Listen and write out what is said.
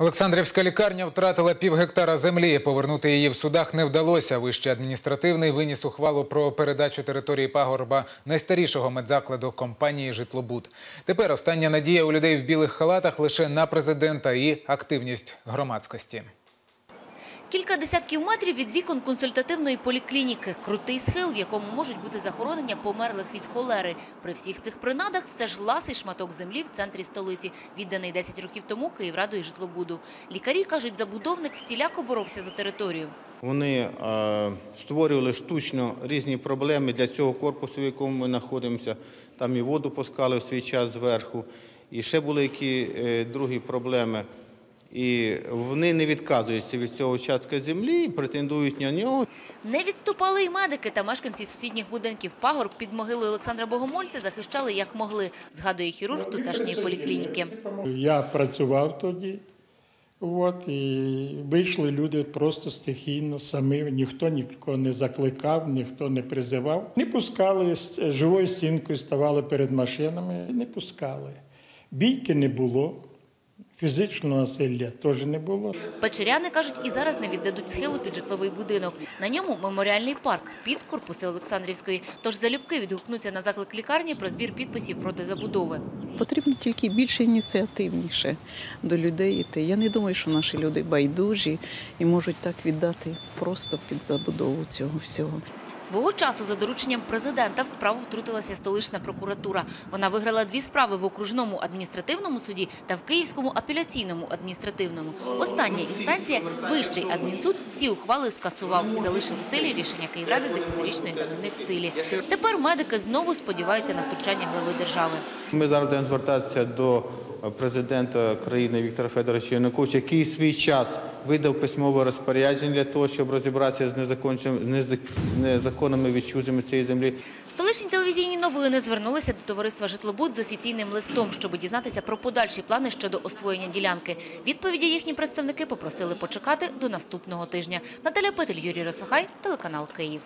Олександрівська лікарня втратила пів гектара землі. Повернути її в судах не вдалося. Вищий адміністративний виніс ухвалу про передачу території пагорба найстарішого медзакладу компанії «Житлобуд». Тепер остання надія у людей в білих халатах лише на президента і активність громадськості. Кілька десятків метрів від вікон консультативної поліклініки. Крутий схил, в якому можуть бути захоронення померлих від холери. При всіх цих принадах все ж ласий шматок землі в центрі столиці, відданий 10 років тому Київрадою житлобуду. Лікарі кажуть, забудовник всіляко боровся за територію. Вони е, створювали штучно різні проблеми для цього корпусу, в якому ми знаходимося. Там і воду пускали в свій час зверху, і ще були які е, другі проблеми. І вони не відказуються від цього участка землі і претендують на нього. Не відступали і медики та мешканці сусідніх будинків. Пагорб під могилою Олександра Богомольця захищали як могли, згадує хірург тутешньої поліклініки. Я працював тоді, от, і вийшли люди просто стихійно самі, ніхто нікого не закликав, ніхто не призивав. Не пускали з живою стінкою, ставали перед машинами, не пускали. Бійки не було, фізичного насилля теж не було. Печеряни, кажуть, і зараз не віддадуть схилу під житловий будинок. На ньому меморіальний парк під корпуси Олександрівської. Тож залюбки відгукнуться на заклик лікарні про збір підписів проти забудови. Потрібно тільки більше ініціативніше до людей йти. Я не думаю, що наші люди байдужі і можуть так віддати просто під забудову цього всього. Свого часу за дорученням президента в справу втрутилася столична прокуратура. Вона виграла дві справи в окружному адміністративному суді та в Київському апеляційному адміністративному. Остання інстанція, вищий адмінсуд, всі ухвали скасував і залишив в силі рішення Київради десятирічної давнини в силі. Тепер медики знову сподіваються на втручання глави держави. Ми зараз будемо звертатися до президента країни Віктора Федоровича Януковича, який свій час видав письмове розпорядження для того, щоб розібратися з незаконними відчуженнями цієї землі. Столичні телевізійні новини звернулися до товариства «Житлобуд» з офіційним листом, щоб дізнатися про подальші плани щодо освоєння ділянки. Відповіді їхні представники попросили почекати до наступного тижня. Наталя Петель, Юрій Росохай, телеканал Київ.